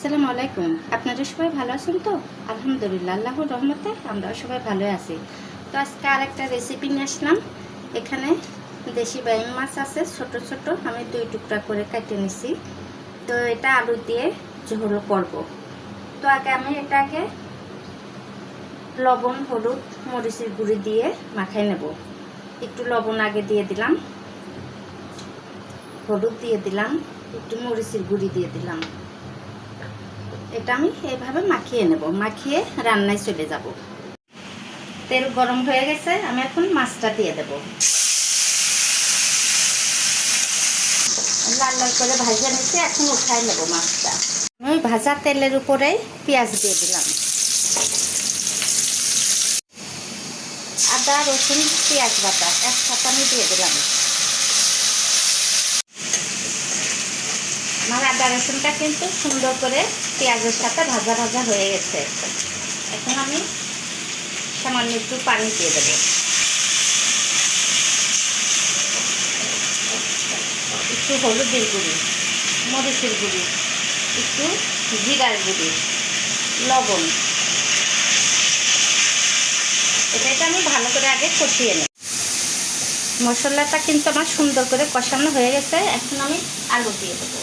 আসসালামু আলাইকুম। আপনারা সবাই ভালো আছেন তো? আলহামদুলিল্লাহ, আল্লাহর রহমতে আমরাও সবাই ভালো আছি। তো আজকে আর একটা রেসিপি নিয়ে আসলাম। এখানে দেশি বাইম মাছ আছে, ছোট ছোট। আমি দুই টুকরা করে কেটে নিছি। তো এটা আলু দিয়ে ঝোল করব। তো আগে আমি এটাকে লবণ, হলুদ, মরিচের গুঁড়ি দিয়ে মাখাই নেব। একটু লবণ আগে দিয়ে দিলাম। হলুদ দিয়ে দিলাম, একটু মরিচের গুঁড়ি দিয়ে দিলাম। এটা আমি এইভাবে মাখিয়ে নেব। মাখিয়ে রান্নায় চলে যাব। তেল গরম হয়ে গেছে, আমি এখন মাছটা দিয়ে দেব। লাল লাল করে ভাজা নিচ্ছি এখন উঠাই নেব মাছটা। আমি ভাজা তেলের উপরে পেঁয়াজ দিয়ে দিলাম। আদা, রসুন, পেঁয়াজ বাটা একসাথে আমি দিয়ে দিলাম। আমার আদা রসুনটা কিন্তু সুন্দর করে পেঁয়াজের সাথে ভাজা ভাজা হয়ে গেছে। এখন আমি সামান্য একটু পানি দিয়ে দেবো। একটু হলুদের গুঁড়ি, মরিচের গুঁড়ি, একটু জিরার গুঁড়ি, লবণ। এটা আমি ভালো করে আগে কষিয়ে নেব। মশলাটা কিন্তু আমার সুন্দর করে কষানো হয়ে গেছে। এখন আমি আলু দিয়ে দেবো।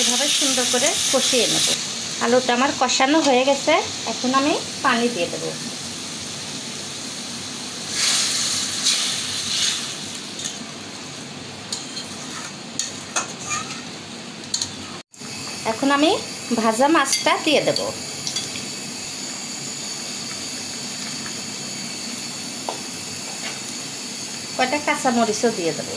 এভাবে সুন্দর করে কষিয়ে নেব। আলুটা আমার কষানো হয়ে গেছে। এখন আমি পানি দিয়ে দেবো। এখন আমি ভাজা মাছটা দিয়ে দেব। কয়টা কাঁচামরিচও দিয়ে দেবো।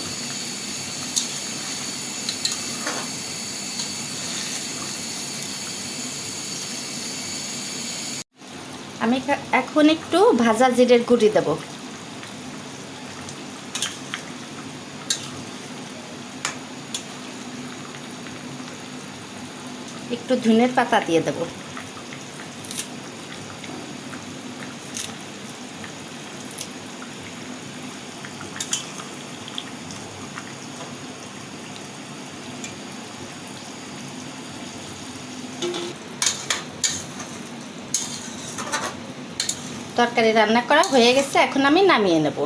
আমি এখন একটু ভাজা জিরের গুঁড়ি দেব। একটু ধনের পাতা দিয়ে দেব। তরকারি রান্না করা হয়ে গেছে, এখন আমি নামিয়ে নেব।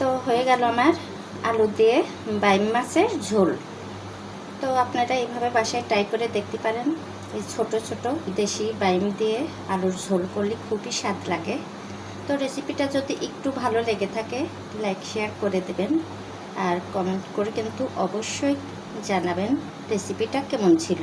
তো হয়ে গেল আমার আলু দিয়ে বাইম মাছের ঝোল। তো আপনারা এইভাবে বাসায় ট্রাই করে দেখতে পারেন, এই ছোট ছোট দেশি বাইম দিয়ে আলুর ঝোল করলে খুবই স্বাদ লাগে। তো রেসিপিটা যদি একটু ভালো লেগে থাকে, লাইক, শেয়ার করে দেবেন। আর কমেন্ট করে কিন্তু অবশ্যই জানাবেন রেসিপিটা কেমন ছিল।